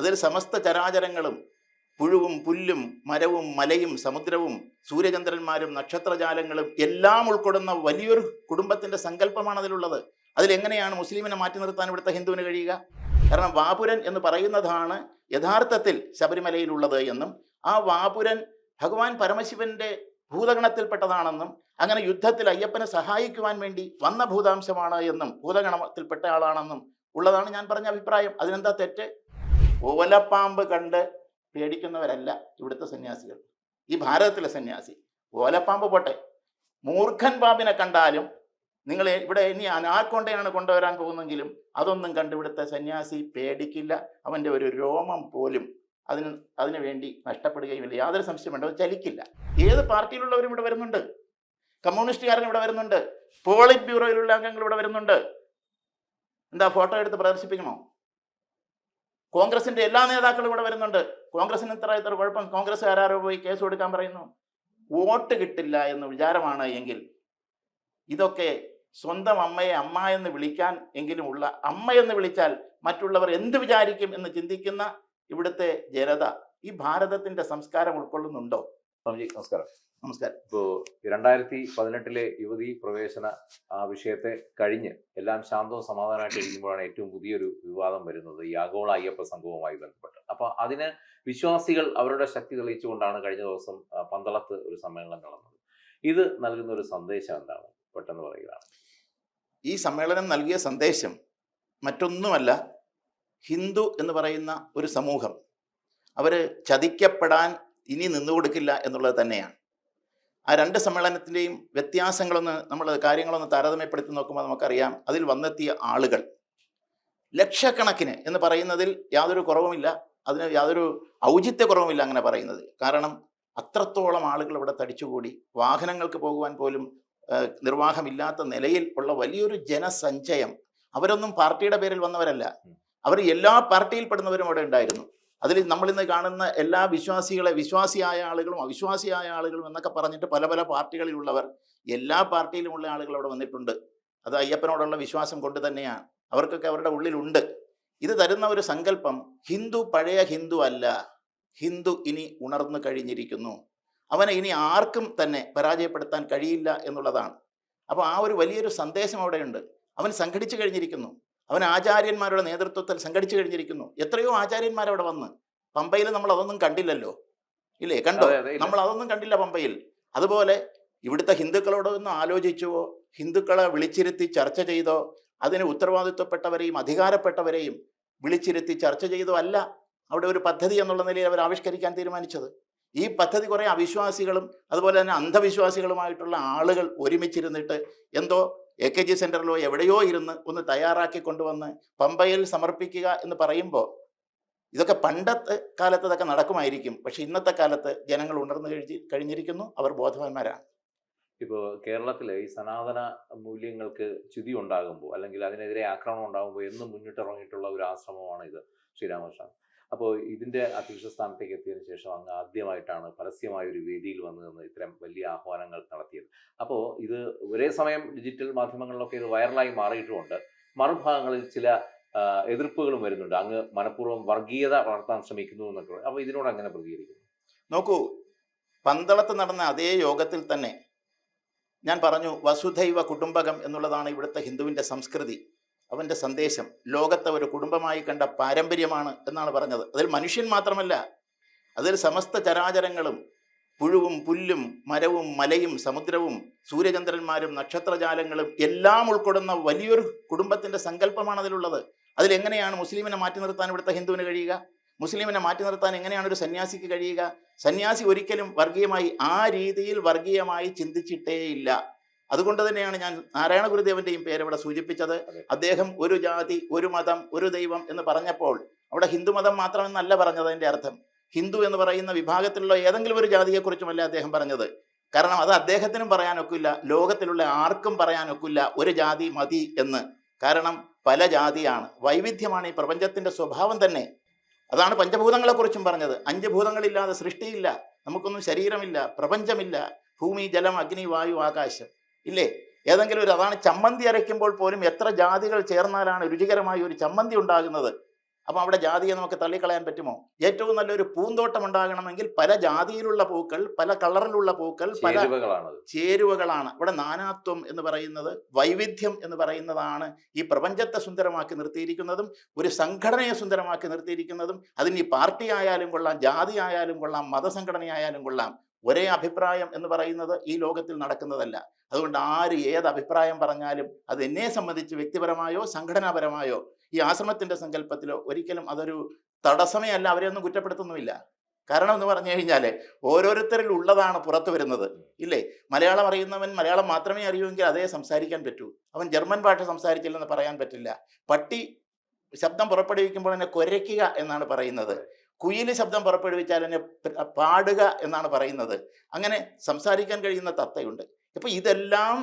അതിൽ സമസ്ത ചരാചരങ്ങളും പുഴുവും പുല്ലും മരവും മലയും സമുദ്രവും സൂര്യചന്ദ്രന്മാരും നക്ഷത്രജാലങ്ങളും എല്ലാം ഉൾക്കൊള്ളുന്ന വലിയൊരു കുടുംബത്തിന്റെ സങ്കല്പമാണ് അതിലുള്ളത് അതിലെങ്ങനെയാണ് മുസ്ലിമിനെ മാറ്റി നിർത്താൻ ഇവിടുത്തെ ഹിന്ദുവിന് കഴിയുക? കാരണം വാപുരൻ എന്ന് പറയുന്നതാണ് യഥാർത്ഥത്തിൽ ശബരിമലയിലുള്ളത് എന്നും ആ വാപുരൻ ഭഗവാൻ പരമശിവന്റെ ഭൂതഗണത്തിൽപ്പെട്ടതാണെന്നും അങ്ങനെ യുദ്ധത്തിൽ അയ്യപ്പനെ സഹായിക്കുവാൻ വേണ്ടി വന്ന ഭൂതാംശമാണ് എന്നും ഭൂതഗണത്തിൽപ്പെട്ട ആളാണെന്നും ഉള്ളതാണ് ഞാൻ പറഞ്ഞ അഭിപ്രായം. അതിനെന്താ തെറ്റ്? ഓലപ്പാമ്പ് കണ്ട് പേടിക്കുന്നവരല്ല ഇവിടുത്തെ സന്യാസികൾ. ഈ ഭാരതത്തിലെ സന്യാസി. ഓലപ്പാമ്പ് പോട്ടെ. മൂർഖൻ പാമ്പിനെ കണ്ടാലും നിങ്ങൾ ഇവിടെ ഇനി ആർക്കൊണ്ടെയാണ് കൊണ്ടുവരാൻ പോകുന്നെങ്കിലും അതൊന്നും കണ്ട് ഇവിടുത്തെ സന്യാസി പേടിക്കില്ല. അവന്റെ ഒരു രോമം പോലും അതിന് അതിനു വേണ്ടി നഷ്ടപ്പെടുകയുമില്ല യാതൊരു സംശയം വേണ്ട. ചലിക്കില്ല. ഏത് പാർട്ടിയിലുള്ളവരും ഇവിടെ വരുന്നുണ്ട്. കമ്മ്യൂണിസ്റ്റുകാരൻ ഇവിടെ വരുന്നുണ്ട്. പോളിറ്റ് ബ്യൂറോയിലുള്ള അംഗങ്ങൾ ഇവിടെ വരുന്നുണ്ട്. എന്താ ഫോട്ടോ എടുത്ത് പ്രദർശിപ്പിക്കണോ കോൺഗ്രസിന്റെ എല്ലാ നേതാക്കളും ഇവിടെ വരുന്നുണ്ട്. കോൺഗ്രസിന് ഇത്ര ഇത്ര കുഴപ്പം. കോൺഗ്രസ് ആരാരോ പോയി കേസ് കൊടുക്കാൻ പറയുന്നു. വോട്ട് കിട്ടില്ല എന്ന് വിചാരമാണ് എങ്കിൽ ഇതൊക്കെ സ്വന്തം അമ്മയെ അമ്മ എന്ന് വിളിക്കാൻ എങ്കിലും ഉള്ള അമ്മ എന്ന് വിളിച്ചാൽ മറ്റുള്ളവർ എന്ത് വിചാരിക്കും എന്ന് ചിന്തിക്കുന്ന ഇവിടുത്തെ ജനത ഈ ഭാരതത്തിന്റെ സംസ്കാരം ഉൾക്കൊള്ളുന്നുണ്ടോ? നമസ്കാരം. നമസ്കാരം. ഇപ്പോ രണ്ടായിരത്തി പതിനെട്ടിലെ യുവതി പ്രവേശന ആ വിഷയത്തെ കഴിഞ്ഞ് എല്ലാം ശാന്തവും സമാധാനമായിട്ട് ഇരിക്കുമ്പോഴാണ് ഏറ്റവും പുതിയൊരു വിവാദം വരുന്നത്. ഈ ആഗോള അയ്യപ്പ സംഘവുമായി ബന്ധപ്പെട്ട്. അപ്പൊ അതിന് വിശ്വാസികൾ അവരുടെ ശക്തി തെളിയിച്ചുകൊണ്ടാണ് കഴിഞ്ഞ ദിവസം പന്തളത്ത് ഒരു സമ്മേളനം നടന്നത്. ഇത് നൽകുന്ന ഒരു സന്ദേശം എന്താണ്? പെട്ടെന്ന് പറയുകയാണ്. ഈ സമ്മേളനം നൽകിയ സന്ദേശം മറ്റൊന്നുമല്ല ഹിന്ദു എന്ന് പറയുന്ന ഒരു സമൂഹം. അവർ ചതിക്കപ്പെടാൻ ഇനി നിന്നുകൊടുക്കില്ല എന്നുള്ളത് തന്നെയാണ്. ആ രണ്ട് സമ്മേളനത്തിന്റെയും വ്യത്യാസങ്ങളൊന്ന് നമ്മൾ കാര്യങ്ങളൊന്ന് താരതമ്യപ്പെടുത്തി നോക്കുമ്പോൾ നമുക്കറിയാം. അതിൽ വന്നെത്തിയ ആളുകൾ. ലക്ഷക്കണക്കിന് എന്ന് പറയുന്നതിൽ യാതൊരു കുറവുമില്ല. അതിന് യാതൊരു ഔചിത്യ കുറവുമില്ല അങ്ങനെ പറയുന്നത്. കാരണം അത്രത്തോളം ആളുകൾ ഇവിടെ തടിച്ചുകൂടി. വാഹനങ്ങൾക്ക് പോകുവാൻ പോലും നിർവാഹമില്ലാത്ത നിലയിൽ ഉള്ള വലിയൊരു ജനസഞ്ചയം. അവരൊന്നും പാർട്ടിയുടെ പേരിൽ വന്നവരല്ല. അവർ എല്ലാ പാർട്ടിയിൽപ്പെടുന്നവരും അവിടെ ഉണ്ടായിരുന്നു. അതിൽ നമ്മളിന്ന് കാണുന്ന എല്ലാ വിശ്വാസികളെ വിശ്വാസിയായ ആളുകളും അവിശ്വാസിയായ ആളുകളും എന്നൊക്കെ പറഞ്ഞിട്ട് പല പല പാർട്ടികളിലുള്ളവർ എല്ലാ പാർട്ടിയിലുമുള്ള ആളുകൾ അവിടെ വന്നിട്ടുണ്ട്. അത് അയ്യപ്പനോടുള്ള വിശ്വാസം കൊണ്ട് തന്നെയാണ്. അവർക്കൊക്കെ അവരുടെ ഉള്ളിലുണ്ട്. ഇത് തരുന്ന ഒരു സങ്കല്പം ഹിന്ദു പഴയ ഹിന്ദു അല്ല. ഹിന്ദു ഇനി ഉണർന്നു കഴിഞ്ഞിരിക്കുന്നു. അവനെ ഇനി ആർക്കും തന്നെ പരാജയപ്പെടുത്താൻ കഴിയില്ല എന്നുള്ളതാണ്. അപ്പോൾ ആ ഒരു വലിയൊരു സന്ദേശം അവിടെയുണ്ട്. അവൻ സംഘടിച്ചു കഴിഞ്ഞിരിക്കുന്നു. അവൻ ആചാര്യന്മാരുടെ നേതൃത്വത്തിൽ സംഘടിച്ചു കഴിഞ്ഞിരിക്കുന്നു. എത്രയോ ആചാര്യന്മാർ അവിടെ വന്ന്. പമ്പയിൽ നമ്മൾ അതൊന്നും കണ്ടില്ലല്ലോ. ഇല്ലേ? കണ്ടോ. നമ്മൾ അതൊന്നും കണ്ടില്ല പമ്പയിൽ. അതുപോലെ ഇവിടുത്തെ ഹിന്ദുക്കളോടൊന്നും ആലോചിച്ചുവോ? ഹിന്ദുക്കളെ വിളിച്ചിരുത്തി ചർച്ച ചെയ്തോ? അതിന് ഉത്തരവാദിത്വപ്പെട്ടവരെയും അധികാരപ്പെട്ടവരെയും വിളിച്ചിരുത്തി ചർച്ച ചെയ്തോ അല്ല അവിടെ ഒരു പദ്ധതി എന്നുള്ള നിലയിൽ അവർ ആവിഷ്കരിക്കാൻ തീരുമാനിച്ചത്. ഈ പദ്ധതി കുറേ അവിശ്വാസികളും അതുപോലെ തന്നെ അന്ധവിശ്വാസികളുമായിട്ടുള്ള ആളുകൾ ഒരുമിച്ചിരുന്നിട്ട് എന്തോ എ കെ ജി സെന്ററിലോ എവിടെയോ ഇരുന്ന് ഒന്ന് തയ്യാറാക്കി കൊണ്ടുവന്ന് പമ്പയിൽ സമർപ്പിക്കുക എന്ന് പറയുമ്പോൾ ഇതൊക്കെ പണ്ടത്തെ കാലത്ത് ഇതൊക്കെ നടക്കുമായിരിക്കും. പക്ഷെ ഇന്നത്തെ കാലത്ത് ജനങ്ങൾ ഉണർന്നു കഴിഞ്ഞ് കഴിഞ്ഞിരിക്കുന്നു. അവർ ബോധവാന്മാരാണ്. ഇപ്പോൾ കേരളത്തിലെ ഈ സനാതന മൂല്യങ്ങൾക്ക് ചുതി ഉണ്ടാകുമ്പോൾ അല്ലെങ്കിൽ അതിനെതിരെ ആക്രമണം ഉണ്ടാകുമ്പോൾ എന്നും മുന്നിട്ടിറങ്ങിയിട്ടുള്ള ഒരു ആശ്രമമാണ് ഇത് ശ്രീരാമകൃഷ്ണൻ. അപ്പോൾ ഇതിന്റെ അധ്യക്ഷ സ്ഥാനത്തേക്ക് എത്തിയതിനു ശേഷം അങ്ങ് ആദ്യമായിട്ടാണ് പരസ്യമായ ഒരു വേദിയിൽ വന്നു നിന്ന് ഇത്തരം വലിയ ആഹ്വാനങ്ങൾ നടത്തിയത്. അപ്പോൾ ഇത് ഒരേ സമയം ഡിജിറ്റൽ മാധ്യമങ്ങളിലൊക്കെ ഇത് വൈറലായി മാറിയിട്ടുമുണ്ട്. മറുഭാഗങ്ങളിൽ ചില എതിർപ്പുകളും വരുന്നുണ്ട്. അങ്ങ് മനഃപൂർവം വർഗീയത വളർത്താൻ ശ്രമിക്കുന്നു എന്നൊക്കെ അപ്പോൾ ഇതിനോട് അങ്ങനെ പ്രതികരിക്കുന്നു. നോക്കൂ പന്തളത്ത് നടന്ന അതേ യോഗത്തിൽ തന്നെ ഞാൻ പറഞ്ഞു വസുധൈവ കുടുംബകം എന്നുള്ളതാണ് ഇവിടുത്തെ ഹിന്ദുവിന്റെ സംസ്കൃതി. അവന്റെ സന്ദേശം ലോകത്തെ ഒരു കുടുംബമായി കണ്ട പാരമ്പര്യമാണ് എന്നാണ് പറഞ്ഞത്. അതിൽ മനുഷ്യൻ മാത്രമല്ല അതിൽ സമസ്ത ചരാചരങ്ങളും പുഴുവും പുല്ലും മരവും മലയും സമുദ്രവും സൂര്യചന്ദ്രന്മാരും നക്ഷത്രജാലങ്ങളും എല്ലാം ഉൾക്കൊള്ളുന്ന വലിയൊരു കുടുംബത്തിന്റെ സങ്കല്പമാണ് അതിലുള്ളത്. അതിലെങ്ങനെയാണ് മുസ്ലിമിനെ മാറ്റി നിർത്താൻ ഇവിടുത്തെ ഹിന്ദുവിന് കഴിയുക? മുസ്ലിമിനെ മാറ്റി നിർത്താൻ എങ്ങനെയാണ് ഒരു സന്യാസിക്ക് കഴിയുക? സന്യാസി ഒരിക്കലും വർഗീയമായി ആ രീതിയിൽ വർഗീയമായി ചിന്തിച്ചിട്ടേയില്ല. അതുകൊണ്ട് തന്നെയാണ് ഞാൻ നാരായണ ഗുരുദേവന്റെയും പേരവിടെ സൂചിപ്പിച്ചത്. അദ്ദേഹം ഒരു ജാതി ഒരു മതം ഒരു ദൈവം എന്ന് പറഞ്ഞപ്പോൾ അവിടെ ഹിന്ദു മതം മാത്രമെന്നല്ല പറഞ്ഞത് അതിന്റെ അർത്ഥം. ഹിന്ദു എന്ന് പറയുന്ന വിഭാഗത്തിലുള്ള ഏതെങ്കിലും ഒരു ജാതിയെക്കുറിച്ചുമല്ല അദ്ദേഹം പറഞ്ഞത്? കാരണം അത് അദ്ദേഹത്തിനും പറയാനൊക്കില്ല ലോകത്തിലുള്ള ആർക്കും പറയാനൊക്കില്ല ഒരു ജാതി മതി എന്ന്. കാരണം പല ജാതിയാണ്. വൈവിധ്യമാണ് ഈ പ്രപഞ്ചത്തിന്റെ സ്വഭാവം തന്നെ. അതാണ് പഞ്ചഭൂതങ്ങളെക്കുറിച്ചും പറഞ്ഞത്. അഞ്ച് ഭൂതങ്ങളില്ലാതെ സൃഷ്ടിയില്ല. നമുക്കൊന്നും ശരീരമില്ല പ്രപഞ്ചമില്ല. ഭൂമി ജലം അഗ്നി വായു ആകാശം. ഇല്ലേ? ഏതെങ്കിലും ഒരു അതാണ് ചമ്മന്തി അരയ്ക്കുമ്പോൾ പോലും എത്ര ജാതികൾ ചേർന്നാലാണ് രുചികരമായ ഒരു ചമ്മന്തി ഉണ്ടാകുന്നത്? അപ്പം അവിടെ ജാതിയെ നമുക്ക് തള്ളിക്കളയാൻ പറ്റുമോ? ഏറ്റവും നല്ലൊരു പൂന്തോട്ടം ഉണ്ടാകണമെങ്കിൽ പല ജാതിയിലുള്ള പൂക്കൾ പല കളറിലുള്ള പൂക്കൾ പല ചേരുവകളാണ്. ഇവിടെ നാനാത്വം എന്ന് പറയുന്നത് വൈവിധ്യം എന്ന് പറയുന്നതാണ് ഈ പ്രപഞ്ചത്തെ സുന്ദരമാക്കി നിർത്തിയിരിക്കുന്നതും ഒരു സംഘടനയെ സുന്ദരമാക്കി നിർത്തിയിരിക്കുന്നതും അതിന് ഈ പാർട്ടി ആയാലും കൊള്ളാം ജാതി ആയാലും കൊള്ളാം മതസംഘടനയായാലും കൊള്ളാം. ഒരേ അഭിപ്രായം എന്ന് പറയുന്നത് ഈ ലോകത്തിൽ നടക്കുന്നതല്ല. അതുകൊണ്ട് ആര് ഏത് അഭിപ്രായം പറഞ്ഞാലും അത് എന്നെ സംബന്ധിച്ച് വ്യക്തിപരമായോ സംഘടനാപരമായോ ഈ ആശ്രമത്തിന്റെ സങ്കല്പത്തിലോ ഒരിക്കലും അതൊരു തടസ്സമേ അല്ല അവരെ ഒന്നും കുറ്റപ്പെടുത്തുന്നുമില്ല. കാരണം എന്ന് പറഞ്ഞു കഴിഞ്ഞാൽ ഓരോരുത്തരിൽ ഉള്ളതാണ് പുറത്തു വരുന്നത്. ഇല്ലേ? മലയാളം അറിയുന്നവൻ മലയാളം മാത്രമേ അറിയൂവെങ്കിൽ അതേ സംസാരിക്കാൻ പറ്റൂ. അവൻ ജർമ്മൻ ഭാഷ സംസാരിച്ചില്ലെന്ന് പറയാൻ പറ്റില്ല. പട്ടി ശബ്ദം പുറപ്പെടുവിക്കുമ്പോൾ എന്നെ കുരയ്ക്കുക എന്നാണ് പറയുന്നത്. കുയിൽ ശബ്ദം പുറപ്പെടുവിച്ചാൽ എന്നെ പാടുക എന്നാണ് പറയുന്നത്. അങ്ങനെ സംസാരിക്കാൻ കഴിയുന്ന തത്തയുണ്ട്. അപ്പൊ ഇതെല്ലാം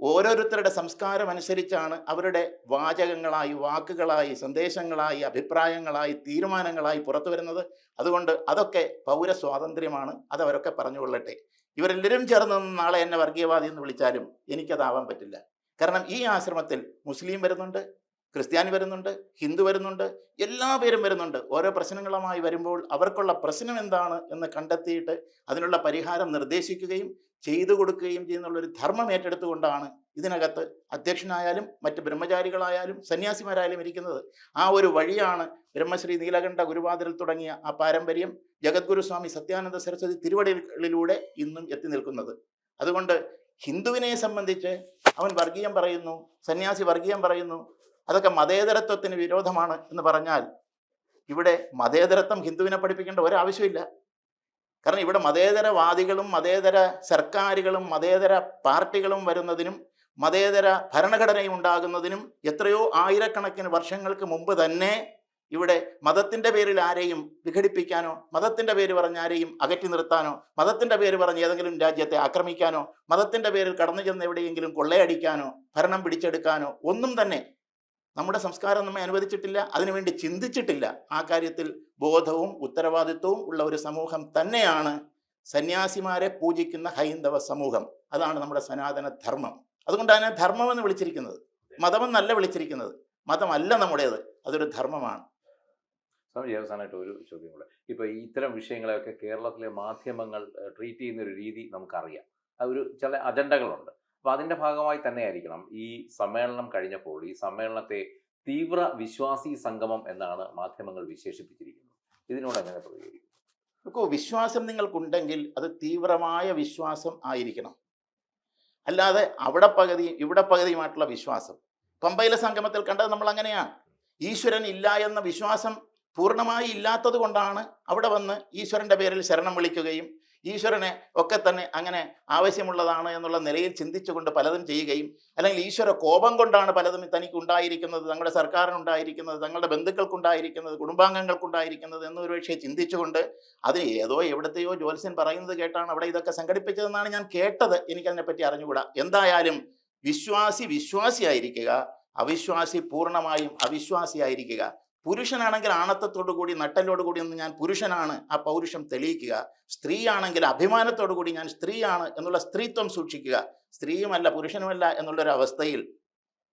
ഓരോരുത്തരുടെ സംസ്കാരം അനുസരിച്ചാണ് അവരുടെ വാചകങ്ങളായി വാക്കുകളായി സന്ദേശങ്ങളായി അഭിപ്രായങ്ങളായി തീരുമാനങ്ങളായി പുറത്തു വരുന്നത്. അതുകൊണ്ട് അതൊക്കെ പൗരസ്വാതന്ത്ര്യമാണ് അത് അവരൊക്കെ പറഞ്ഞുകൊള്ളട്ടെ ഇവരെല്ലാവരും ചേർന്ന് നാളെ എന്നെ വർഗീയവാദി എന്ന് വിളിച്ചാലും എനിക്കതാവാൻ പറ്റില്ല. കാരണം ഈ ആശ്രമത്തിൽ മുസ്ലിം വരുന്നുണ്ട് ക്രിസ്ത്യാനി വരുന്നുണ്ട് ഹിന്ദു വരുന്നുണ്ട് എല്ലാ പേരും വരുന്നുണ്ട്. ഓരോ പ്രശ്നങ്ങളുമായി വരുമ്പോൾ അവർക്കുള്ള പ്രശ്നം എന്താണ് എന്ന് കണ്ടെത്തിയിട്ട് അതിനുള്ള പരിഹാരം നിർദ്ദേശിക്കുകയും ചെയ്തു കൊടുക്കുകയും ചെയ്യുന്നുള്ള ഒരു ധർമ്മം ഏറ്റെടുത്തുകൊണ്ടാണ് ഇതിനകത്ത് അധ്യക്ഷനായാലും മറ്റ് ബ്രഹ്മചാരികളായാലും സന്യാസിമാരായാലും ഇരിക്കുന്നത്. ആ ഒരു വഴിയാണ് ബ്രഹ്മശ്രീ നീലകണ്ഠ ഗുരുവാതിരിൽ തുടങ്ങിയ ആ പാരമ്പര്യം ജഗദ്ഗുരു സ്വാമി സത്യാനന്ദ സരസ്വതി തിരുവടികളിലൂടെ ഇന്നും എത്തി നിൽക്കുന്നത്. അതുകൊണ്ട് ഹിന്ദുവിനെ സംബന്ധിച്ച് അവൻ വർഗീയം പറയുന്നു സന്യാസി വർഗീയം പറയുന്നു അതൊക്കെ മതേതരത്വത്തിന് വിരോധമാണ് എന്ന് പറഞ്ഞാൽ ഇവിടെ മതേതരത്വം ഹിന്ദുവിനെ പഠിപ്പിക്കേണ്ട ഒരാവശ്യമില്ല. കാരണം ഇവിടെ മതേതരവാദികളും മതേതര സർക്കാരുകളും മതേതര പാർട്ടികളും വരുന്നതിനും മതേതര ഭരണഘടനയും ഉണ്ടാകുന്നതിനും എത്രയോ ആയിരക്കണക്കിന് വർഷങ്ങൾക്ക് മുമ്പ് തന്നെ ഇവിടെ മതത്തിന്റെ പേരിൽ ആരെയും വിഘടിപ്പിക്കാനോ മതത്തിന്റെ പേര് പറഞ്ഞ് ആരെയും അകറ്റി നിർത്താനോ മതത്തിന്റെ പേര് പറഞ്ഞ് ഏതെങ്കിലും രാജ്യത്തെ ആക്രമിക്കാനോ മതത്തിന്റെ പേരിൽ കടന്നു ചെന്ന് എവിടെയെങ്കിലും കൊള്ളയടിക്കാനോ ഭരണം പിടിച്ചെടുക്കാനോ ഒന്നും തന്നെ നമ്മുടെ സംസ്കാരം നമ്മെ അനുവദിച്ചിട്ടില്ല അതിനുവേണ്ടി ചിന്തിച്ചിട്ടില്ല. ആ കാര്യത്തിൽ ബോധവും ഉത്തരവാദിത്വവും ഉള്ള ഒരു സമൂഹം തന്നെയാണ് സന്യാസിമാരെ പൂജിക്കുന്ന ഹൈന്ദവ സമൂഹം. അതാണ് നമ്മുടെ സനാതന ധർമ്മം. അതുകൊണ്ടാണ് ധർമ്മം എന്ന് വിളിച്ചിരിക്കുന്നത്. മതമെന്നല്ല വിളിച്ചിരിക്കുന്നത്. മതമല്ല നമ്മുടേത്. അതൊരു ധർമ്മമാണ്. അവസാനമായിട്ട് ഒരു ചോദ്യം കൂടെ. ഇപ്പൊ ഇത്തരം വിഷയങ്ങളെയൊക്കെ കേരളത്തിലെ മാധ്യമങ്ങൾ ട്രീറ്റ് ചെയ്യുന്ന ഒരു രീതി നമുക്കറിയാം. അതൊരു ചില അജണ്ടകളുണ്ട്. അപ്പൊ അതിന്റെ ഭാഗമായി തന്നെ ആയിരിക്കണം ഈ സമ്മേളനം കഴിഞ്ഞപ്പോൾ ഈ സമ്മേളനത്തെ തീവ്ര വിശ്വാസി സംഗമം എന്നാണ് മാധ്യമങ്ങൾ വിശേഷിപ്പിച്ചിരിക്കുന്നത്. ഇതിനോട് എങ്ങനെ പ്രതികരിക്കും നോക്കൂ വിശ്വാസം നിങ്ങൾക്കുണ്ടെങ്കിൽ അത് തീവ്രമായ വിശ്വാസം ആയിരിക്കണം. അല്ലാതെ അവിടെ പകുതിയും ഇവിടെ പകുതിയുമായിട്ടുള്ള വിശ്വാസം. പമ്പയിലെ സംഗമത്തിൽ കണ്ടത് നമ്മൾ അങ്ങനെയാണ് ഈശ്വരൻ ഇല്ല എന്ന വിശ്വാസം പൂർണമായി ഇല്ലാത്തത് കൊണ്ടാണ് അവിടെ വന്ന് ഈശ്വരന്റെ പേരിൽ ശരണം വിളിക്കുകയും ഈശ്വരനെ ഒക്കെ തന്നെ അങ്ങനെ ആവശ്യമുള്ളതാണ് എന്നുള്ള നിലയിൽ ചിന്തിച്ചുകൊണ്ട് പലതും ചെയ്യുകയും അല്ലെങ്കിൽ ഈശ്വര കോപം കൊണ്ടാണ് പലതും തനിക്ക് ഉണ്ടായിരിക്കുന്നത് തങ്ങളുടെ സർക്കാരിനുണ്ടായിരിക്കുന്നത് തങ്ങളുടെ ബന്ധുക്കൾക്കുണ്ടായിരിക്കുന്നത് കുടുംബാംഗങ്ങൾക്കുണ്ടായിരിക്കുന്നത് എന്നൊരു പക്ഷേ ചിന്തിച്ചുകൊണ്ട് അത് ഏതോ എവിടത്തെയോ ജ്യോത്സ്യൻ പറയുന്നത് കേട്ടാണ് അവിടെ ഇതൊക്കെ സംഘടിപ്പിച്ചതെന്നാണ് ഞാൻ കേട്ടത്. എനിക്കതിനെപ്പറ്റി അറിഞ്ഞുകൂടാ? എന്തായാലും വിശ്വാസി വിശ്വാസിയായിരിക്കുക അവിശ്വാസി പൂർണമായും അവിശ്വാസിയായിരിക്കുക. പുരുഷനാണെങ്കിൽ ആണത്തത്തോടു കൂടി നട്ടലോടു കൂടി ഒന്ന് ഞാൻ പുരുഷനാണ് ആ പൗരുഷം തെളിയിക്കുക. സ്ത്രീയാണെങ്കിൽ അഭിമാനത്തോടു കൂടി ഞാൻ സ്ത്രീയാണ് എന്നുള്ള സ്ത്രീത്വം സൂക്ഷിക്കുക. സ്ത്രീയുമല്ല പുരുഷനുമല്ല എന്നുള്ളൊരു അവസ്ഥയിൽ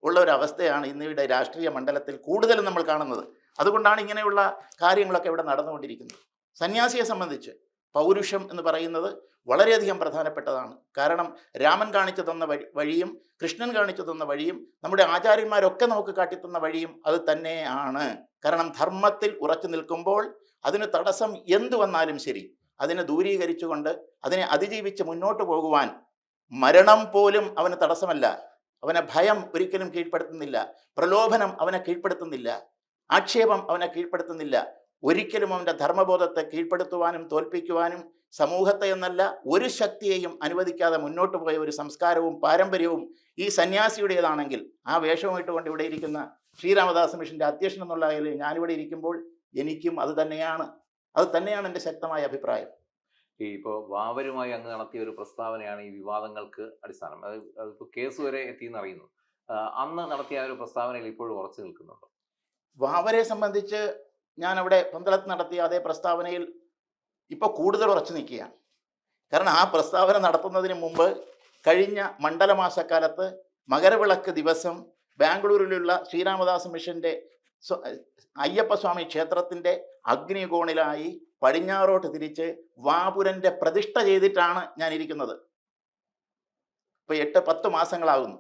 ഉള്ള ഒരു അവസ്ഥയാണ് ഇന്നിവിടെ രാഷ്ട്രീയ മണ്ഡലത്തിൽ കൂടുതലും നമ്മൾ കാണുന്നത്. അതുകൊണ്ടാണ് ഇങ്ങനെയുള്ള കാര്യങ്ങളൊക്കെ ഇവിടെ നടന്നുകൊണ്ടിരിക്കുന്നത്. സന്യാസിയെ സംബന്ധിച്ച് പൗരുഷം എന്ന് പറയുന്നത് വളരെയധികം പ്രധാനപ്പെട്ടതാണ്. കാരണം രാമൻ കാണിച്ചു തന്ന വഴി വഴിയും കൃഷ്ണൻ കാണിച്ചു തന്ന വഴിയും നമ്മുടെ ആചാര്യന്മാരൊക്കെ നമുക്ക് കാട്ടിത്തന്ന വഴിയും അത് തന്നെയാണ്. കാരണം ധർമ്മത്തിൽ ഉറച്ചു നിൽക്കുമ്പോൾ അതിന് തടസ്സം എന്തു വന്നാലും ശരി. അതിനെ ദൂരീകരിച്ചുകൊണ്ട് അതിനെ അതിജീവിച്ച് മുന്നോട്ട് പോകുവാൻ മരണം പോലും അവന് തടസ്സമല്ല. അവനെ ഭയം ഒരിക്കലും കീഴ്പ്പെടുത്തുന്നില്ല. പ്രലോഭനം അവനെ കീഴ്പ്പെടുത്തുന്നില്ല. ആക്ഷേപം അവനെ കീഴ്പ്പെടുത്തുന്നില്ല. ഒരിക്കലും അവന്റെ ധർമ്മബോധത്തെ കീഴ്പ്പെടുത്തുവാനും തോൽപ്പിക്കുവാനും സമൂഹത്തെ എന്നല്ല ഒരു ശക്തിയെയും അനുവദിക്കാതെ മുന്നോട്ട് പോയ ഒരു സംസ്കാരവും പാരമ്പര്യവും ഈ സന്യാസിയുടേതാണെങ്കിൽ ആ വേഷവും ഇട്ടുകൊണ്ട് ഇവിടെ ഇരിക്കുന്ന ശ്രീരാമദാസ മിഷന്റെ അധ്യക്ഷൻ എന്നുള്ള നിലയിൽ ഞാനിവിടെ ഇരിക്കുമ്പോൾ എനിക്കും അത് തന്നെയാണ്. അത് തന്നെയാണ് എന്റെ ശക്തമായ അഭിപ്രായം. ഈ ഇപ്പോൾ വാവരുമായി അങ്ങ് നടത്തിയ ഒരു പ്രസ്താവനയാണ് ഈ വിവാദങ്ങൾക്ക് അടിസ്ഥാനം. അത് അതിപ്പോൾ കേസ് വരെ എത്തിയെന്ന് അറിയുന്നു. അന്ന് നടത്തിയ ഒരു പ്രസ്താവനയിൽ ഇപ്പോഴും ഉറച്ചു നിൽക്കുന്നുണ്ടോ? വാവരെ സംബന്ധിച്ച് ഞാൻ അവിടെ പന്തളത്ത് നടത്തിയ അതേ പ്രസ്താവനയിൽ ഇപ്പോൾ കൂടുതൽ ഉറച്ചു നിൽക്കുകയാണ്. കാരണം ആ പ്രസ്താവന നടത്തുന്നതിന് മുമ്പ് കഴിഞ്ഞ മണ്ഡലമാസക്കാലത്ത് മകരവിളക്ക് ദിവസം ബാംഗ്ലൂരിലുള്ള ശ്രീരാമദാസ് മിഷന്റെ സ്വ- അയ്യപ്പസ്വാമി ക്ഷേത്രത്തിന്റെ അഗ്നികോണിലായി പടിഞ്ഞാറോട്ട് തിരിച്ച് വാപുരന്റെ പ്രതിഷ്ഠ ചെയ്തിട്ടാണ് ഞാൻ ഇരിക്കുന്നത് ഇപ്പൊ എട്ട് പത്ത് മാസങ്ങളാകുന്നു.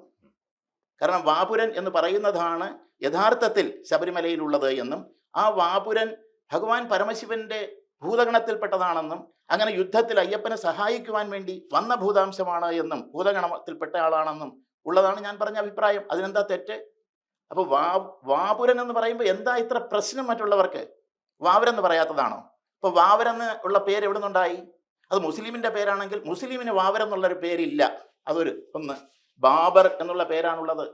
കാരണം വാപുരൻ എന്ന് പറയുന്നതാണ് യഥാർത്ഥത്തിൽ ശബരിമലയിലുള്ളത് എന്നും ആ വാപുരൻ ഭഗവാൻ പരമശിവന്റെ ഭൂതഗണത്തിൽപ്പെട്ടതാണെന്നും അങ്ങനെ യുദ്ധത്തിൽ അയ്യപ്പനെ സഹായിക്കുവാൻ വേണ്ടി വന്ന ഭൂതാംശമാണ് എന്നും ഭൂതഗണത്തിൽപ്പെട്ട ആളാണെന്നും ഉള്ളതാണ് ഞാൻ പറഞ്ഞ അഭിപ്രായം. അതിനെന്താ തെറ്റ്? അപ്പൊ വാ വാപുരൻ എന്ന് പറയുമ്പോൾ എന്താ ഇത്ര പ്രശ്നം മറ്റുള്ളവർക്ക്? വാവരെന്ന് പറയാത്തതാണോ? ഇപ്പൊ വാവരെന്ന് ഉള്ള പേര് എവിടെ നിന്നുണ്ടായി അത് മുസ്ലിമിന്റെ പേരാണെങ്കിൽ മുസ്ലിമിന് വാവരെന്നുള്ളൊരു പേരില്ല. അതൊരു ഒന്ന് ബാബർ എന്നുള്ള പേരാണുള്ളത്.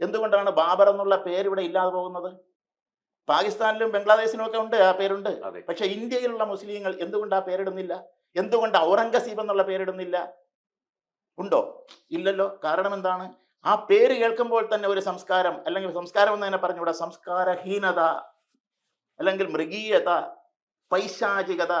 എന്തുകൊണ്ടാണ് ബാബർ എന്നുള്ള പേര് ഇവിടെ ഇല്ലാതെ പോകുന്നത്? പാകിസ്ഥാനിലും ബംഗ്ലാദേശിലും ഒക്കെ ഉണ്ട് ആ പേരുണ്ട്. പക്ഷെ ഇന്ത്യയിലുള്ള മുസ്ലിങ്ങൾ എന്തുകൊണ്ട് ആ പേരിടുന്നില്ല? എന്തുകൊണ്ട് ഔറംഗസീബ് എന്നുള്ള പേരിടുന്നില്ല? ഉണ്ടോ? ഇല്ലല്ലോ. കാരണം എന്താണ് ആ പേര് കേൾക്കുമ്പോൾ തന്നെ ഒരു സംസ്കാരം അല്ലെങ്കിൽ സംസ്കാരം എന്ന് തന്നെ പറഞ്ഞുകൂടാ? സംസ്കാരഹീനത അല്ലെങ്കിൽ മൃഗീയത പൈശാചികത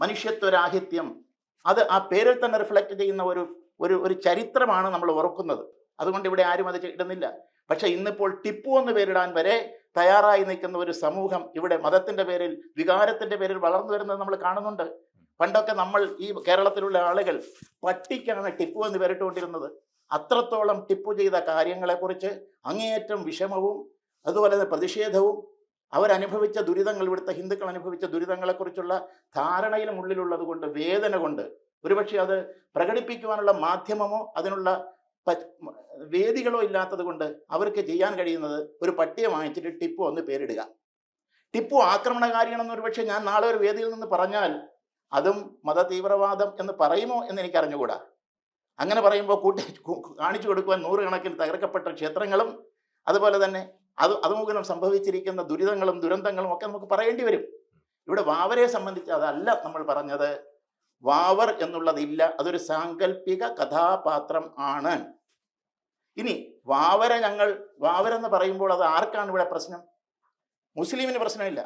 മനുഷ്യത്വരാഹിത്യം അത് ആ പേരിൽ തന്നെ റിഫ്ലക്റ്റ് ചെയ്യുന്ന ഒരു ഒരു ഒരു ചരിത്രമാണ് നമ്മൾ ഓർക്കുന്നത്. അതുകൊണ്ട് ഇവിടെ ആരും അത് ഇടുന്നില്ല. പക്ഷെ ഇന്നിപ്പോൾ ടിപ്പു എന്ന് പേരിടാൻ വരെ തയ്യാറായി നിൽക്കുന്ന ഒരു സമൂഹം ഇവിടെ മതത്തിന്റെ പേരിൽ വികാരത്തിന്റെ പേരിൽ വളർന്നു വരുന്നത് നമ്മൾ കാണുന്നുണ്ട്. പണ്ടൊക്കെ നമ്മൾ ഈ കേരളത്തിലുള്ള ആളുകൾ പട്ടിക്കാണ് ടിപ്പു എന്ന് പേരിട്ടുകൊണ്ടിരുന്നത്. അത്രത്തോളം ടിപ്പു ചെയ്ത കാര്യങ്ങളെക്കുറിച്ച് അങ്ങേയറ്റം വിഷമവും അതുപോലെ തന്നെ പ്രതിഷേധവും അവരനുഭവിച്ച ദുരിതങ്ങൾ ഇവിടുത്തെ ഹിന്ദുക്കൾ അനുഭവിച്ച ദുരിതങ്ങളെക്കുറിച്ചുള്ള ധാരണയിലും ഉള്ളിലുള്ളത് കൊണ്ട് വേദന കൊണ്ട് ഒരുപക്ഷെ അത് പ്രകടിപ്പിക്കുവാനുള്ള മാധ്യമമോ അതിനുള്ള വേദികളോ ഇല്ലാത്തത് കൊണ്ട് അവർക്ക് ചെയ്യാൻ കഴിയുന്നത് ഒരു പട്ടിയെ വാങ്ങിച്ചിട്ട് ടിപ്പു ഒന്ന് പേരിടുക. ടിപ്പു ആക്രമണകാരിയാണെന്ന് ഒരുപക്ഷെ ഞാൻ നാളെ ഒരു വേദിയിൽ നിന്ന് പറഞ്ഞാൽ അതും മതതീവ്രവാദം എന്ന് പറയുമോ എന്ന് എനിക്ക് അറിഞ്ഞുകൂടാ അങ്ങനെ പറയുമ്പോൾ കൂട്ടി കാണിച്ചു കൊടുക്കുവാൻ നൂറുകണക്കിന് തകർക്കപ്പെട്ട ക്ഷേത്രങ്ങളും അതുപോലെ തന്നെ അത് അതുമൂലം സംഭവിച്ചിരിക്കുന്ന ദുരിതങ്ങളും ദുരന്തങ്ങളും ഒക്കെ നമുക്ക് പറയേണ്ടി വരും. ഇവിടെ വാവരെ സംബന്ധിച്ച് അതല്ല നമ്മൾ പറഞ്ഞത്. വാവർ എന്നുള്ളതില്ല അതൊരു സാങ്കല്പിക കഥാപാത്രം ആണ്. ഇനി വാവര ഞങ്ങൾ വാവരെന്ന് പറയുമ്പോൾ അത് ആർക്കാണ് ഇവിടെ പ്രശ്നം? മുസ്ലിമിന് പ്രശ്നമില്ല.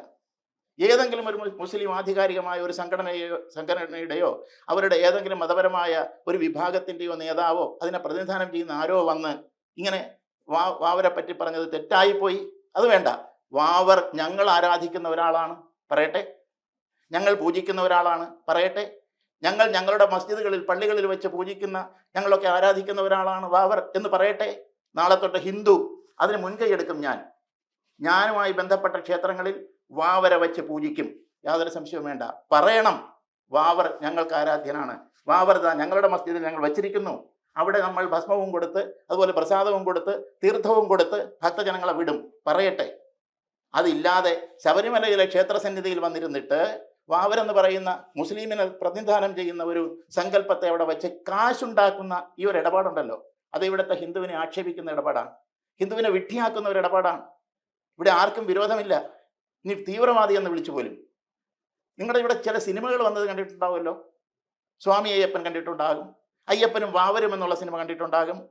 ഏതെങ്കിലും ഒരു മുസ്ലിം ആധികാരികമായ ഒരു സംഘടനയോ സംഘടനയുടെയോ അവരുടെ ഏതെങ്കിലും മതപരമായ ഒരു വിഭാഗത്തിന്റെയോ നേതാവോ അതിനെ പ്രതിനിധാനം ചെയ്യുന്ന ആരോ വന്ന് ഇങ്ങനെ വാ വാവരെ പറ്റി പറഞ്ഞത് തെറ്റായിപ്പോയി. അത് വേണ്ട. വാവർ ഞങ്ങൾ ആരാധിക്കുന്ന ഒരാളാണ്. പറയട്ടെ. ഞങ്ങൾ പൂജിക്കുന്ന ഒരാളാണ്. പറയട്ടെ. ഞങ്ങൾ ഞങ്ങളുടെ മസ്ജിദുകളിൽ പള്ളികളിൽ വെച്ച് പൂജിക്കുന്ന ഞങ്ങളൊക്കെ ആരാധിക്കുന്ന ഒരാളാണ് വാവർ എന്ന് പറയട്ടെ. നാളെ തൊട്ട് ഹിന്ദു. അതിന് മുൻകൈ എടുക്കും ഞാൻ. ഞാനുമായി ബന്ധപ്പെട്ട ക്ഷേത്രങ്ങളിൽ വാവര വെച്ച് പൂജിക്കും. യാതൊരു സംശയവും വേണ്ട. പറയണം. വാവർ ഞങ്ങൾക്ക് ആരാധ്യനാണ്. വാവർ ഞങ്ങളുടെ മസ്ജിദിൽ ഞങ്ങൾ വച്ചിരിക്കുന്നു. അവിടെ നമ്മൾ ഭസ്മവും കൊടുത്ത് അതുപോലെ പ്രസാദവും കൊടുത്ത് തീർത്ഥവും കൊടുത്ത് ഭക്തജനങ്ങളെ വിടും. പറയട്ടെ. അതില്ലാതെ ശബരിമലയിലെ ക്ഷേത്രസന്നിധിയിൽ വന്നിരുന്നിട്ട് വാവരെന്ന് പറയുന്ന മുസ്ലിമിനെ പ്രതിനിധാനം ചെയ്യുന്ന ഒരു സങ്കല്പത്തെ അവിടെ വെച്ച് കാശുണ്ടാക്കുന്ന ഈ ഒരു ഇടപാടുണ്ടല്ലോ. അത് ഇവിടുത്തെ ഹിന്ദുവിനെ ആക്ഷേപിക്കുന്ന ഇടപാടാണ്. ഹിന്ദുവിനെ വിഡ്ഢിയാക്കുന്ന ഒരു ഇടപാടാണ്. ഇവിടെ ആർക്കും വിരോധമില്ല. ഇനി തീവ്രവാദി എന്ന് വിളിച്ചു പോലും. നിങ്ങളുടെ ഇവിടെ ചില സിനിമകൾ വന്നത് കണ്ടിട്ടുണ്ടാവുമല്ലോ? സ്വാമി അയ്യപ്പൻ കണ്ടിട്ടുണ്ടാകും. അയ്യപ്പനും വാവരും എന്നുള്ള സിനിമ കണ്ടിട്ടുണ്ടാകും.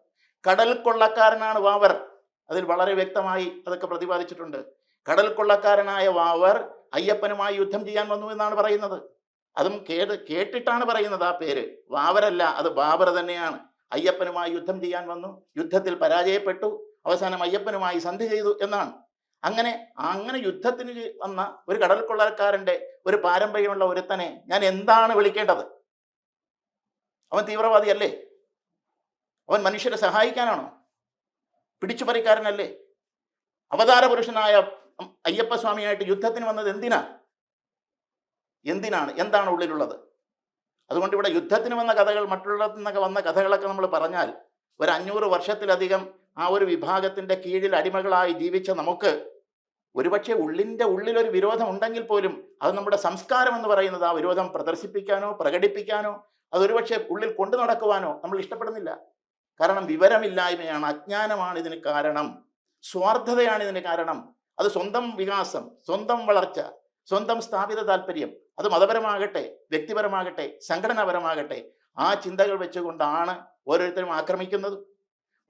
കടൽ കൊള്ളക്കാരനാണ് വാവർ. അതിൽ വളരെ വ്യക്തമായി അതൊക്കെ പ്രതിപാദിച്ചിട്ടുണ്ട്. കടൽ കൊള്ളക്കാരനായ വാവർ അയ്യപ്പനുമായി യുദ്ധം ചെയ്യാൻ വന്നു എന്നാണ് പറയുന്നത്. അതും കേട്ട് കേട്ടിട്ടാണ് പറയുന്നത് ആ പേര്. വാവരല്ല അത് ബാബർ തന്നെയാണ്. അയ്യപ്പനുമായി യുദ്ധം ചെയ്യാൻ വന്നു. യുദ്ധത്തിൽ പരാജയപ്പെട്ടു. അവസാനം അയ്യപ്പനുമായി സന്ധി ചെയ്തു എന്നാണ്. അങ്ങനെ അങ്ങനെ യുദ്ധത്തിന് വന്ന ഒരു കടൽ കൊള്ളക്കാരന്റെ ഒരു പാരമ്പര്യമുള്ള ഒരുത്തനെ ഞാൻ എന്താണ് വിളിക്കേണ്ടത്? അവൻ തീവ്രവാദിയല്ലേ? അവൻ മനുഷ്യരെ സഹായിക്കാനാണോ? പിടിച്ചുപറിക്കാരനല്ലേ? അവതാര പുരുഷനായ അയ്യപ്പസ്വാമിയായിട്ട് യുദ്ധത്തിന് വന്നത് എന്തിനാ? എന്തിനാണ്? എന്താണ് ഉള്ളിലുള്ളത്? അതുകൊണ്ട് ഇവിടെ യുദ്ധത്തിന് വന്ന കഥകൾ മറ്റുള്ളിടത്തു നിന്നൊക്കെ വന്ന കഥകളൊക്കെ നമ്മൾ പറഞ്ഞാൽ ഒരു അഞ്ഞൂറ് വർഷത്തിലധികം ആ ഒരു വിഭാഗത്തിന്റെ കീഴിൽ അടിമകളായി ജീവിച്ച നമുക്ക് ഒരുപക്ഷെ ഉള്ളിന്റെ ഉള്ളിലൊരു വിരോധം ഉണ്ടെങ്കിൽ പോലും അത് നമ്മുടെ സംസ്കാരം എന്ന് പറയുന്നത് ആ വിരോധം പ്രദർശിപ്പിക്കാനോ പ്രകടിപ്പിക്കാനോ അതൊരുപക്ഷെ ഉള്ളിൽ കൊണ്ടു നടക്കുവാനോ നമ്മൾ ഇഷ്ടപ്പെടുന്നില്ല. കാരണം വിവരമില്ലായ്മയാണ് അജ്ഞാനമാണ് ഇതിന് കാരണം. സ്വാർത്ഥതയാണ് ഇതിന് കാരണം. അത് സ്വന്തം വികാസം സ്വന്തം വളർച്ച സ്വന്തം സ്ഥാപിത താല്പര്യം അത് മതപരമാകട്ടെ വ്യക്തിപരമാകട്ടെ സംഘടനാപരമാകട്ടെ ആ ചിന്തകൾ വെച്ചുകൊണ്ടാണ് ഓരോരുത്തരും ആക്രമിക്കുന്നത്.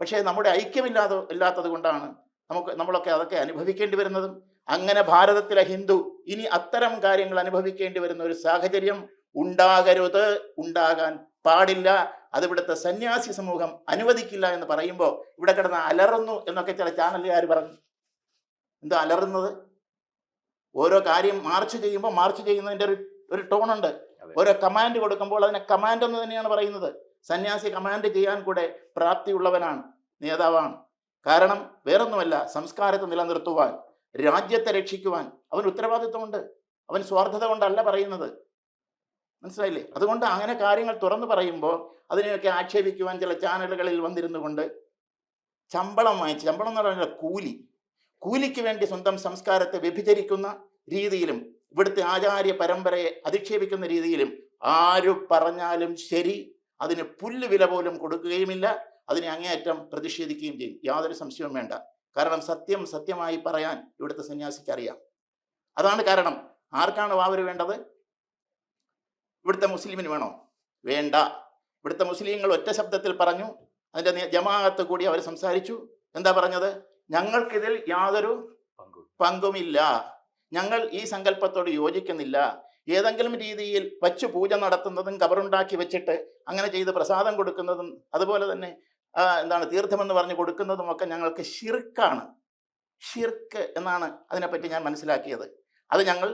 പക്ഷേ നമ്മുടെ ഐക്യമില്ലാതെ ഇല്ലാത്തത് കൊണ്ടാണ് നമുക്ക് നമ്മളൊക്കെ അതൊക്കെ അനുഭവിക്കേണ്ടി വരുന്നതും അങ്ങനെ ഭാരതത്തിലെ ഹിന്ദു ഇനി അത്തരം കാര്യങ്ങൾ അനുഭവിക്കേണ്ടി വരുന്ന ഒരു സാഹചര്യം ഉണ്ടാകരുത് ഉണ്ടാകാൻ പാടില്ല. അതിവിടുത്തെ സന്യാസി സമൂഹം അനുവദിക്കില്ല എന്ന് പറയുമ്പോൾ ഇവിടെ കിടന്ന് അലറുന്നു എന്നൊക്കെ ചില ചാനലുകാർ പറഞ്ഞു. എന്താ അലറുന്നത്? ഓരോ കാര്യം മാർച്ച് ചെയ്യുമ്പോൾ മാർച്ച് ചെയ്യുന്നതിന്റെ ഒരു ഒരു ടോണുണ്ട്. ഓരോ കമാൻഡ് കൊടുക്കുമ്പോൾ അതിനെ കമാൻഡ് എന്ന് തന്നെയാണ് പറയുന്നത്. സന്യാസി കമാൻഡ് ചെയ്യാൻ കൂടെ പ്രാപ്തിയുള്ളവനാണ് നേതാവാണ്. കാരണം വേറൊന്നുമല്ല സംസ്കാരത്തെ നിലനിർത്തുവാൻ രാജ്യത്തെ രക്ഷിക്കുവാൻ അവൻ ഉത്തരവാദിത്വമുണ്ട്. അവൻ സ്വാർത്ഥത കൊണ്ടല്ല പറയുന്നത്. മനസ്സിലായില്ലേ? അതുകൊണ്ട് അങ്ങനെ കാര്യങ്ങൾ തുറന്നു പറയുമ്പോൾ അതിനെയൊക്കെ ആക്ഷേപിക്കുവാൻ ചില ചാനലുകളിൽ വന്നിരുന്നു കൊണ്ട് ശമ്പളം വാങ്ങിച്ച് ശമ്പളം എന്ന് പറയുന്നത് കൂലി. കൂലിക്ക് വേണ്ടി സ്വന്തം സംസ്കാരത്തെ വ്യഭിചരിക്കുന്ന രീതിയിലും ഇവിടുത്തെ ആചാര്യ പരമ്പരയെ അധിക്ഷേപിക്കുന്ന രീതിയിലും ആര് പറഞ്ഞാലും ശരി അതിന് പുല്ല് വില പോലും കൊടുക്കുകയുമില്ല. അതിനെ അങ്ങേയറ്റം പ്രതിഷേധിക്കുകയും ചെയ്യും. യാതൊരു സംശയവും വേണ്ട. കാരണം സത്യം സത്യമായി പറയാൻ ഇവിടുത്തെ സന്യാസിക്ക് അറിയാം. അതാണ് കാരണം. ആർക്കാണ് വാവര് വേണ്ടത്? ഇവിടുത്തെ മുസ്ലിമിന് വേണോ? വേണ്ട. ഇവിടുത്തെ മുസ്ലിങ്ങൾ ഒറ്റ ശബ്ദത്തിൽ പറഞ്ഞു. അതിന്റെ ജമാഅത്ത് കൂടി അവർ സംസാരിച്ചു. എന്താ പറഞ്ഞത്? ഞങ്ങൾക്കിതിൽ യാതൊരു പങ്കു പങ്കുമില്ല. ഞങ്ങൾ ഈ സങ്കല്പത്തോട് യോജിക്കുന്നില്ല. ഏതെങ്കിലും രീതിയിൽ വച്ചു പൂജ നടത്തുന്നതും കബറുണ്ടാക്കി വെച്ചിട്ട് അങ്ങനെ ചെയ്ത് പ്രസാദം കൊടുക്കുന്നതും അതുപോലെ തന്നെ എന്താണ് തീർത്ഥമെന്ന് പറഞ്ഞ് കൊടുക്കുന്നതും ഒക്കെ ഞങ്ങൾക്ക് ഷിർക്കാണ് ഷിർക്ക് എന്നാണ് അതിനെപ്പറ്റി ഞാൻ മനസ്സിലാക്കിയത്. അത് ഞങ്ങൾ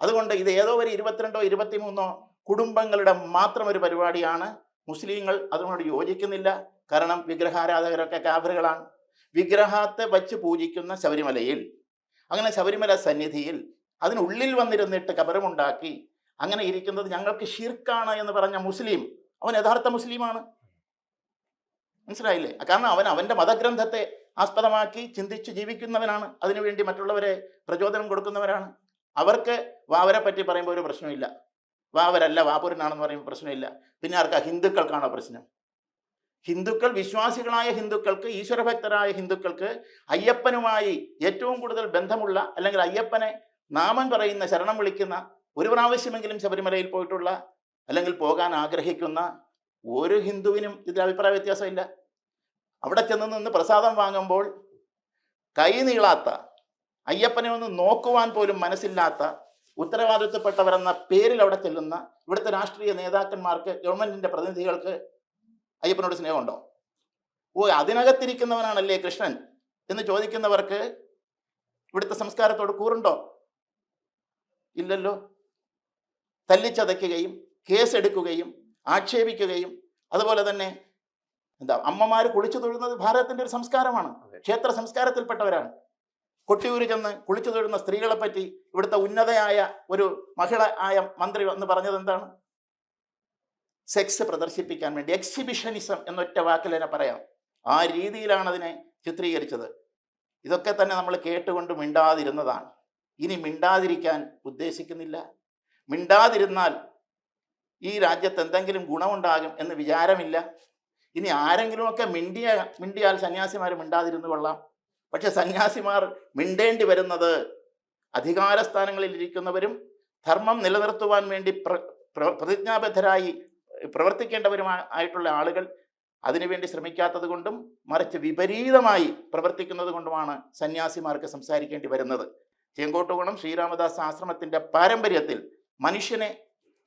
അതുകൊണ്ട് ഇത് ഏതോ ഒരു ഇരുപത്തിരണ്ടോ ഇരുപത്തിമൂന്നോ കുടുംബങ്ങളുടെ മാത്രം ഒരു പരിപാടിയാണ്. മുസ്ലിങ്ങൾ അതിനോട് യോജിക്കുന്നില്ല. കാരണം വിഗ്രഹാരാധകരൊക്കെ കാഫറുകളാണ് വിഗ്രഹത്തെ വച്ച് പൂജിക്കുന്ന ശബരിമലയിൽ അങ്ങനെ ശബരിമല സന്നിധിയിൽ അതിനുള്ളിൽ വന്നിരുന്നിട്ട് കബരമുണ്ടാക്കി അങ്ങനെ ഇരിക്കുന്നത് ഞങ്ങൾക്ക് ഷിർക്കാണ് എന്ന് പറഞ്ഞ മുസ്ലിം അവൻ യഥാർത്ഥ മുസ്ലിമാണ്. മനസ്സിലായില്ലേ? കാരണം അവൻ അവന്റെ മതഗ്രന്ഥത്തെ ആസ്പദമാക്കി ചിന്തിച്ച് ജീവിക്കുന്നവനാണ്. അതിനുവേണ്ടി മറ്റുള്ളവരെ പ്രചോദനം കൊടുക്കുന്നവരാണ്. അവർക്ക് വാവരെ പറ്റി പറയുമ്പോൾ ഒരു പ്രശ്നമില്ല വാവരല്ല വാപുരനാണെന്ന് പറയുമ്പോൾ പ്രശ്നമില്ല പിന്നെ ആർക്കാ? ഹിന്ദുക്കൾക്കാണോ പ്രശ്നം? ഹിന്ദുക്കൾ വിശ്വാസികളായ ഹിന്ദുക്കൾക്ക് ഈശ്വരഭക്തരായ ഹിന്ദുക്കൾക്ക് അയ്യപ്പനുമായി ഏറ്റവും കൂടുതൽ ബന്ധമുള്ള അല്ലെങ്കിൽ അയ്യപ്പനെ നാമം പറയുന്ന ശരണം വിളിക്കുന്ന ഒരു പ്രാവശ്യമെങ്കിലും ശബരിമലയിൽ പോയിട്ടുള്ള അല്ലെങ്കിൽ പോകാൻ ആഗ്രഹിക്കുന്ന ഒരു ഹിന്ദുവിനും ഇതിൽ അഭിപ്രായ വ്യത്യാസമില്ല. അവിടെ ചെന്ന് നിന്ന് പ്രസാദം വാങ്ങുമ്പോൾ കൈ നീളാത്ത അയ്യപ്പനെ ഒന്ന് നോക്കുവാൻ പോലും മനസ്സില്ലാത്ത ഉത്തരവാദിത്വപ്പെട്ടവരെന്ന പേരിൽ അവിടെ ചെല്ലുന്ന ഇവിടുത്തെ രാഷ്ട്രീയ നേതാക്കന്മാർക്ക് ഗവൺമെന്റിന്റെ പ്രതിനിധികൾക്ക് അയ്യപ്പനോട് സ്നേഹമുണ്ടോ? ഓ അതിനകത്തിരിക്കുന്നവനാണല്ലേ കൃഷ്ണൻ എന്ന് ചോദിക്കുന്നവർക്ക് ഇവിടുത്തെ സംസ്കാരത്തോട് കൂറുണ്ടോ? ഇല്ലല്ലോ. തല്ലിച്ചതയ്ക്കുകയും കേസെടുക്കുകയും ആക്ഷേപിക്കുകയും അതുപോലെ തന്നെ എന്താ അമ്മമാർ കുളിച്ചു തൊഴുന്നത് ഭാരതത്തിന്റെ ഒരു സംസ്കാരമാണ്. ക്ഷേത്ര സംസ്കാരത്തിൽപ്പെട്ടവരാണ്. കൊട്ടിയൂര് ചെന്ന് കുളിച്ചു തൊഴുന്ന സ്ത്രീകളെ പറ്റി ഇവിടുത്തെ ഉന്നതയായ ഒരു മഹിള ആയ മന്ത്രി എന്ന് പറഞ്ഞത് എന്താണ്? സെക്സ് പ്രദർശിപ്പിക്കാൻ വേണ്ടി എക്സിബിഷനിസം എന്നൊറ്റ വാക്കിൽ തന്നെ പറയാം. ആ രീതിയിലാണ് അതിനെ ചിത്രീകരിച്ചത്. ഇതൊക്കെ തന്നെ നമ്മൾ കേട്ടുകൊണ്ട് മിണ്ടാതിരുന്നതാണ്. ഇനി മിണ്ടാതിരിക്കാൻ ഉദ്ദേശിക്കുന്നില്ല. മിണ്ടാതിരുന്നാൽ ഈ രാജ്യത്ത് എന്തെങ്കിലും ഗുണമുണ്ടാകും എന്ന് വിചാരമില്ല. ഇനി ആരെങ്കിലുമൊക്കെ മിണ്ടിയ മിണ്ടിയാൽ സന്യാസിമാർ മിണ്ടാതിരുന്നു കൊള്ളാം. പക്ഷെ സന്യാസിമാർ മിണ്ടേണ്ടി വരുന്നത് അധികാര സ്ഥാനങ്ങളിൽ ഇരിക്കുന്നവരും ധർമ്മം നിലനിർത്തുവാൻ വേണ്ടി പ്ര പ്ര- പ്രതിജ്ഞാബദ്ധരായി പ്രവർത്തിക്കേണ്ടവരുമാ- ആയിട്ടുള്ള ആളുകൾ അതിനുവേണ്ടി ശ്രമിക്കാത്തത് കൊണ്ടും മറിച്ച് വിപരീതമായി പ്രവർത്തിക്കുന്നത് കൊണ്ടുമാണ് സന്യാസിമാർക്ക് സംസാരിക്കേണ്ടി വരുന്നത്. ചെങ്കോട്ടുകുളം ശ്രീരാമദാസ് ആശ്രമത്തിന്റെ പാരമ്പര്യത്തിൽ മനുഷ്യനെ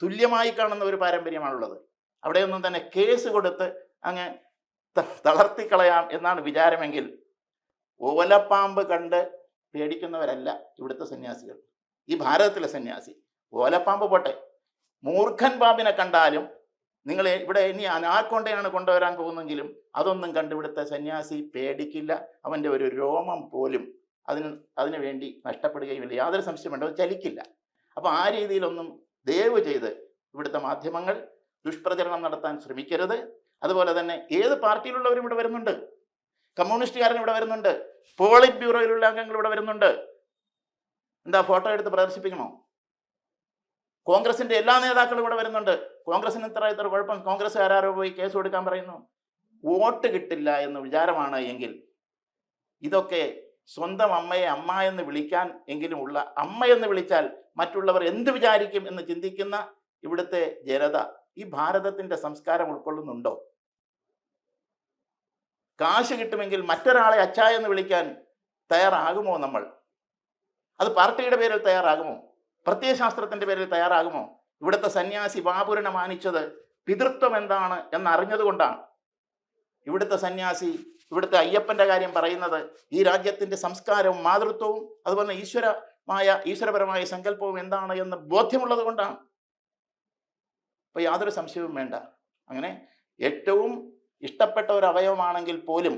തുല്യമായി കാണുന്ന ഒരു പാരമ്പര്യമാണുള്ളത്. അവിടെയൊന്നും തന്നെ കേസ് കൊടുത്ത് അങ്ങ് തളർത്തിക്കളയാം എന്നാണ് വിചാരമെങ്കിൽ ഓലപ്പാമ്പ് കണ്ട് പേടിക്കുന്നവരല്ല ഇവിടുത്തെ സന്യാസികൾ. ഈ ഭാരതത്തിലെ സന്യാസി. ഓലപ്പാമ്പ് പോട്ടെ. മൂർഖൻ പാമ്പിനെ കണ്ടാലും നിങ്ങൾ ഇവിടെ ഇനി അനാക്കൊണ്ടയാണ് കൊണ്ടുവരാൻ പോകുന്നെങ്കിലും അതൊന്നും കണ്ട് ഇവിടുത്തെ സന്യാസി പേടിക്കില്ല. അവന്റെ ഒരു രോമം പോലും അതിന് അതിനു വേണ്ടി നഷ്ടപ്പെടുകയുമില്ല യാതൊരു സംശയം വേണ്ട ചലിക്കില്ല. അപ്പോൾ ആ രീതിയിലൊന്നും ദയവ് ചെയ്ത് ഇവിടുത്തെ മാധ്യമങ്ങൾ ദുഷ്പ്രചരണം നടത്താൻ ശ്രമിക്കരുത്. അതുപോലെ തന്നെ ഏത് പാർട്ടിയിലുള്ളവരും ഇവിടെ വരുന്നുണ്ട്? കമ്മ്യൂണിസ്റ്റുകാരൻ ഇവിടെ വരുന്നുണ്ട്. പോളിറ്റ് ബ്യൂറോയിലുള്ള അംഗങ്ങൾ ഇവിടെ വരുന്നുണ്ട്. എന്താ ഫോട്ടോ എടുത്ത് പ്രദർശിപ്പിക്കണോ? കോൺഗ്രസിന്റെ എല്ലാ നേതാക്കളും ഇവിടെ വരുന്നുണ്ട്. കോൺഗ്രസിന് ഇത്ര ഇത്ര കുഴപ്പം. കോൺഗ്രസ് ആരാരോ പോയി കേസ് കൊടുക്കാൻ പറയുന്നു. വോട്ട് കിട്ടില്ല എന്ന വിചാരമാണ് എങ്കിൽ ഇതൊക്കെ സ്വന്തം അമ്മയെ അമ്മ എന്ന് വിളിക്കാൻ എങ്കിലും ഉള്ള അമ്മ എന്ന് വിളിച്ചാൽ മറ്റുള്ളവർ എന്ത് വിചാരിക്കും എന്ന് ചിന്തിക്കുന്ന ഇവിടുത്തെ ജനത ഈ ഭാരതത്തിന്റെ സംസ്കാരം ഉൾക്കൊള്ളുന്നുണ്ടോ? കാശ് കിട്ടുമെങ്കിൽ മറ്റൊരാളെ അച്ചായ എന്ന് വിളിക്കാൻ തയ്യാറാകുമോ നമ്മൾ? അത് പാർട്ടിയുടെ പേരിൽ തയ്യാറാകുമോ? പ്രത്യയശാസ്ത്രത്തിന്റെ പേരിൽ തയ്യാറാകുമോ? ഇവിടുത്തെ സന്യാസി ബാപുരനെ മാനിച്ചത് പിതൃത്വം എന്താണ് എന്നറിഞ്ഞതുകൊണ്ടാണ് ഇവിടുത്തെ സന്യാസി ഇവിടുത്തെ അയ്യപ്പന്റെ കാര്യം പറയുന്നത് ഈ രാജ്യത്തിന്റെ സംസ്കാരവും മാതൃത്വവും അതുപോലെ ഈശ്വരമായ ഈശ്വരപരമായ സങ്കല്പവും എന്താണ് എന്ന് ബോധ്യമുള്ളത് കൊണ്ടാണ്. അപ്പൊ യാതൊരു സംശയവും വേണ്ട. അങ്ങനെ ഏറ്റവും ഇഷ്ടപ്പെട്ട ഒരു അവയവമാണെങ്കിൽ പോലും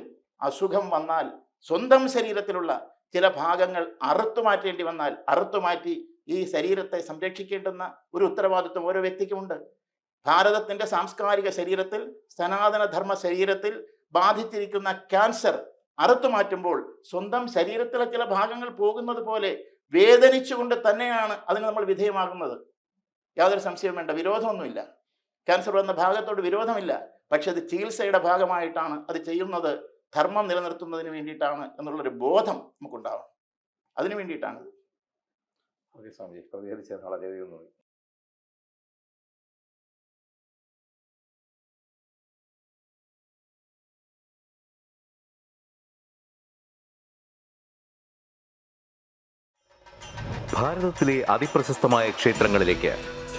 അസുഖം വന്നാൽ സ്വന്തം ശരീരത്തിലുള്ള ചില ഭാഗങ്ങൾ അറുത്തു മാറ്റേണ്ടി വന്നാൽ അറുത്തു മാറ്റി ഈ ശരീരത്തെ സംരക്ഷിക്കേണ്ടുന്ന ഒരു ഉത്തരവാദിത്വം ഓരോ വ്യക്തിക്കുമുണ്ട്. ഭാരതത്തിന്റെ സാംസ്കാരിക ശരീരത്തിൽ സനാതനധർമ്മ ശരീരത്തിൽ ബാധിച്ചിരിക്കുന്ന ക്യാൻസർ അറുത്തു മാറ്റുമ്പോൾ സ്വന്തം ശരീരത്തിലെ ചില ഭാഗങ്ങൾ പോകുന്നത് പോലെ വേദനിച്ചുകൊണ്ട് തന്നെയാണ് അതിന് നമ്മൾ വിധേയമാകുന്നത്. യാതൊരു സംശയവും വേണ്ട വിരോധമൊന്നുമില്ല. ക്യാൻസർ വന്ന ഭാഗത്തോട് വിരോധമില്ല. പക്ഷെ അത് ചികിത്സയുടെ ഭാഗമായിട്ടാണ് അത് ചെയ്യുന്നത്. ധർമ്മം നിലനിർത്തുന്നതിന് വേണ്ടിയിട്ടാണ് എന്നുള്ളൊരു ബോധം നമുക്കുണ്ടാവണം. അതിനു വേണ്ടിയിട്ടാണ് ഓക്കെ സ്വാമിജി പ്രതികരിച്ചത് വളരെയധികം നന്ദി. ഭാരതത്തിലെ അതിപ്രശസ്തമായ ക്ഷേത്രങ്ങളിലേക്ക്